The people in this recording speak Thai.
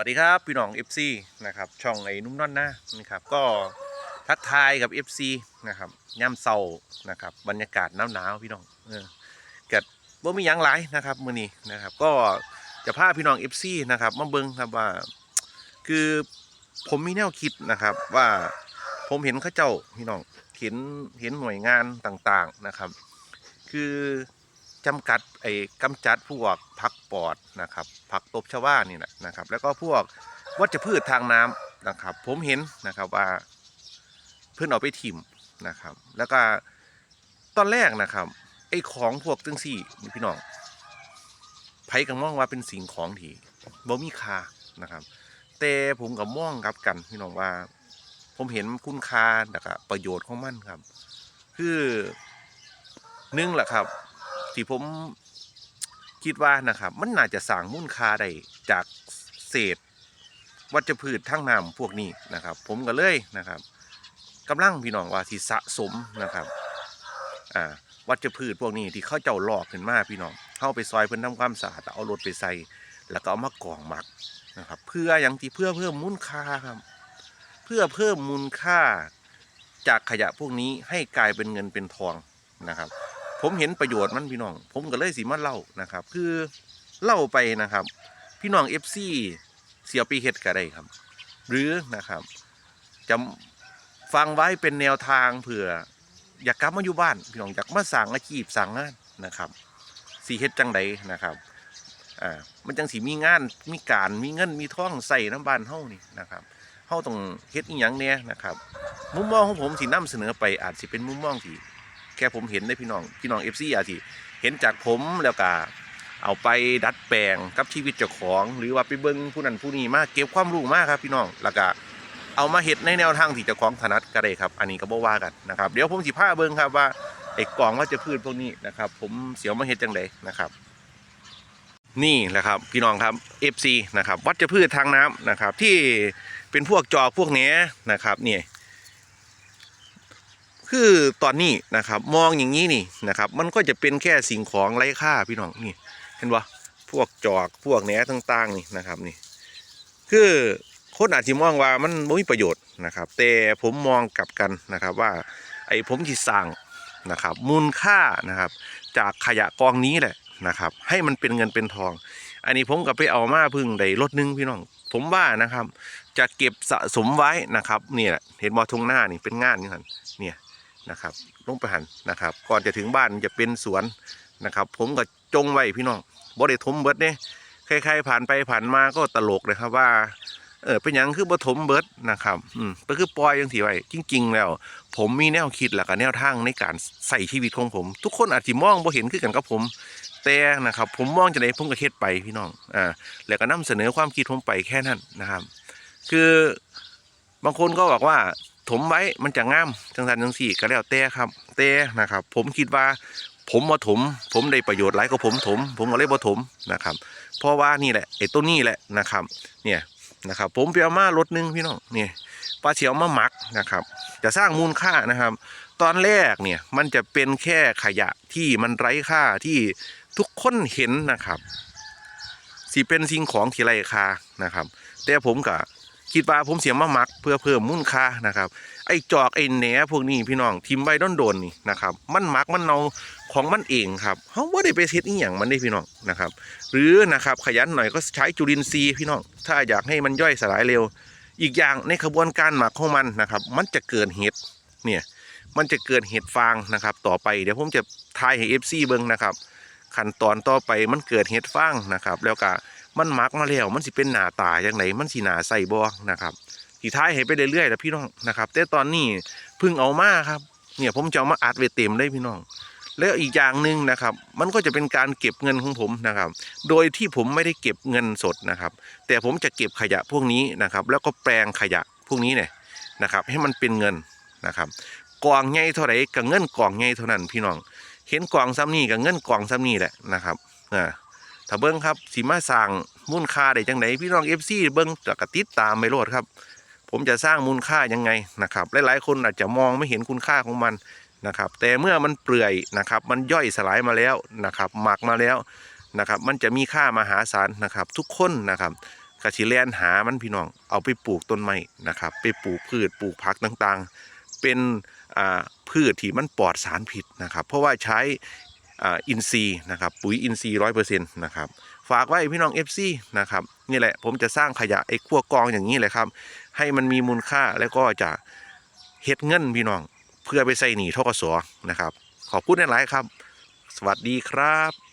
สวัสดีครับพี่น้อง FC นะครับช่องไอ้นุ่มนอนนะนะครับก็ทักทายกับ FC นะครับย่ำเศร้านะครับบรรยากาศหนาวๆพี่น้องเออเกิดว่ามีหยังหลายนะครับมื้อนี้นะครับก็จะพาพี่น้อง FC นะครับมาเบิ่งครับว่า คือผมมีแนวคิดนะครับว่าผมเห็นเข้าเจ้าพี่น้องเห็นเห็นหน่วยงานต่างๆนะครับ คือ จำกัดไอ้กำจัดพวกผักปอดนะครับผักตบชวานี่นะนะครับ แล้วก็พวกวัชพืชทางน้ำนะครับ ผมเห็นนะครับว่าเพื่อนเอาไปถิ่มนะครับ แล้วก็ตอนแรกนะครับไอ้ของพวกจังสี่นี่พี่น้องไผก็มองว่าเป็นสิ่งของที่บ่มีค่านะครับ แต่ผมกับมองกลับกันพี่น้องว่า ผมเห็นคุณค่านะครับประโยชน์ของมันครับ คือนึ่งแหละครับ ที่ผมคิดว่านะครับ มันน่าจะสร้างมูลค่าได้จากเศษ วัชพืชทั้งน้ำพวกนี้นะครับ ผมก็เลยนะครับกำลังพี่น้องว่าที่สะสมนะครับอ่าวัชพืชพวกนี้ที่เขาเจ้าหลอกขึ้นมาพี่น้องเข้าไปซอยเพิ่อนทำความสะอาดเอารถไปใส่แล้วก็เอามากองหมักนะครับ เพื่ออย่างที่เพื่อเพิ่มมูลค่าครับ เพื่อเพิ่มมูลค่าจากขยะพวกนี้ให้กลายเป็นเงินเป็นทองนะครับ ผมเห็นประโยชน์มันพี่น้อง ผมก็เลยสิมาเล่านะครับ คือเล่าไปนะครับ พี่น้องเอฟซีเสียปีเฮ็ดก็ได้ครับ หรือนะครับจะฟังไว้เป็นแนวทางเผื่อ อยากกลับมาอยู่บ้านพี่น้องอยากมาสั่งอาชีพสั่งงานนะครับสีเฮ็ดจังใดนะครับอ่ามันจังสีมีงานมีการมีเงินมีท่องใส่น้ำบ้านเฮานี่นะครับเฮาต้องเฮ็ดอีหยังเนี่ยนะครับ มุมมองของผมที่นำเสนอไปอาจสิเป็นมุมมองที่ แค่ผมเห็นได้พี่น้องพี่น้องเอฟซีอาทีเห็นจากผมแล้วก็เอาไปดัดแปลงกับชีวิตเจ้าของ หรือว่าไปเบิ้งผู้นั้นผู้นี้มาเก็บความรู้มากครับพี่น้องแล้วก็เอามาเห็ดในแนวทางที่เจ้าของถนัดก็ได้ครับ อันนี้ก็บ่ว่ากันนะครับเดี๋ยวผมสิพาเบิ้งครับว่าไอ้กล่องว่าจะพืชพวกนี้นะครับ ผมเสียวมาเห็ดจังไดนะครับนี่แหละครับพี่น้องครับ FC นะครับวัชพืชทางน้ำนะครับที่เป็นพวกจอกพวกเนี้นะครับเนี่ย คือตอนนี้นะครับมองอย่างนี้นี่นะครับมันก็จะเป็นแค่สิ่งของไร้ค่าพี่น้องนี่เห็นปะพวกจอกพวกแหนต่าง ๆ นี่นะครับนี่ คือคนอาจจะมองว่ามันไม่มีประโยชน์นะครับ แต่ผมมองกลับกันนะครับว่า ไอ้ผมที่สร้างนะครับ มูลค่านะครับ จากขยะกองนี้แหละนะครับ ให้มันเป็นเงินเป็นทอง อันนี้ผมก็ไปเอามาพึ่งได้รถนึงพี่น้อง ผมว่านะครับ จะเก็บสะสมไว้นะครับนี่แหละเห็นบอทงหน้านี่เป็นงานนี่หันเนี่ย นะครับลงไปหันนะครับ ก่อนจะถึงบ้านจะเป็นสวนนะครับ ผมก็จงไว้พี่น้องบ่ได้ถมเบิดเนี่ยใครๆผ่านไปผ่านมาก็ตลกเลยครับว่าเออเป็นหยังคือบ่ถมเบิดนะครับอืมก็คือปล่อยยังสีไว้จริง ๆ แล้ว ผมมีแนวคิดแล้วก็แนวทางในการใส่ชีวิตของผม ทุกคนอาจจะมองบ่เห็นคือกันกับผมแต่นะครับผมมองจะไหนผมก็เฮ็ดไปพี่น้องอ่าแล้วก็นำเสนอความคิดผมไปแค่นั้นนะครับ คือบางคนก็บอกว่า ถมไว้มันจะงามจังสันจังสี่ก็แล้วแต่ครับแต่นะครับ ผมคิดว่าผมมาถม ผมได้ประโยชน์หลายกว่าผมถม ผมก็เลยบ่ถมนะครับ เพราะว่านี่แหละไอ้ต้นนี้แหละนะครับ เนี่ยนะครับ ผมไปเอามารถนึงพี่น้องเนี่ยปลาเฉียวมาหมักนะครับ จะสร้างมูลค่านะครับ ตอนแรกเนี่ยมันจะเป็นแค่ขยะที่มันไร้ค่าที่ทุกคนเห็นนะครับสิเป็นสิ่งของที่ไร้ค่านะครับ แต่ผมก็ คิดว่าผมเสียมาหมักเพื่อเพิ่มมูลค่านะครับ ไอ้จอกไอ้แหนพวกนี้พี่น้องทิมใบด้นโดนๆนี่นะครับ มันหมักมันเนาของมันเองครับเขาไม่ได้ไปเซตอีหยังมันได้พี่น้องนะครับ หรือนะครับขยันหน่อยก็ใช้จุลินทรีย์พี่น้อง ถ้าอยากให้มันย่อยสลายเร็ว อีกอย่างในขบวนการหมักของมันนะครับ มันจะเกิดเห็ดเนี่ยมันจะเกิดเห็ดฟางนะครับ ต่อไปเดี๋ยวผมจะทายให้เอฟซีเบิ้งนะครับขั้นตอนต่อไปมันเกิดเห็ดฟางนะครับ แล้วก็ มันหมักมาแล้วมันสิเป็นหนาตาอย่างไรมันสิหนาใส่บ่นะครับทีท้ายให้ไปเรื่อยๆแล้วพี่น้องนะครับ แต่ตอนนี้พิ่งเอามาครับ เนี่ยผมจะเอามาอัดไว้เต็มเลยพี่น้อง แล้วอีกอย่างหนึ่งนะครับ มันก็จะเป็นการเก็บเงินของผมนะครับ โดยที่ผมไม่ได้เก็บเงินสดนะครับ แต่ผมจะเก็บขยะพวกนี้นะครับ แล้วก็แปลงขยะพวกนี้เนี่ยนะครับ ให้มันเป็นเงินนะครับกองใหญ่เท่าไหร่กับเงินกองใหญ่เท่านั้นพี่น้อง เห็นกองซ้ำนี่กับเงินกองซ้ำนี่แหละนะครับอ่า ถ้าเบิ้งครับสีมาสร้างมูลค่าได้จังไหนพี่น้องเอฟซีเบิ้งจะกระติดตามไปโลดครับ ผมจะสร้างมูลค่ายังไงนะครับหลายๆคนอาจจะมองไม่เห็นคุณค่าของมันนะครับแต่เมื่อมันเปื่อยนะครับมันย่อยสลายมาแล้วนะครับหมักมาแล้วนะครับมันจะมีค่ามหาศาลนะครับทุกคนนะครับกสิแลนหามันพี่น้องเอาไปปลูกต้นไม้นะครับไปปลูกพืชปลูกผักต่างๆ เป็นพืชที่มันปลอดสารพิษนะครับเพราะว่าใช้ อินซีนะครับปุ๋ยอินซีร้อยเปอร์เซ็นต์นะครับฝากไว้พี่น้อง FC นะครับนี่แหละผมจะสร้างขยะไอ้ขั้วกองอย่างนี้เลยครับ ให้มันมีมูลค่าแล้วก็จะเฮ็ดเงินพี่น้อง เพื่อไปใส่หนี้ทกสนะครับ ขอบคุณหลายๆครับ สวัสดีครับ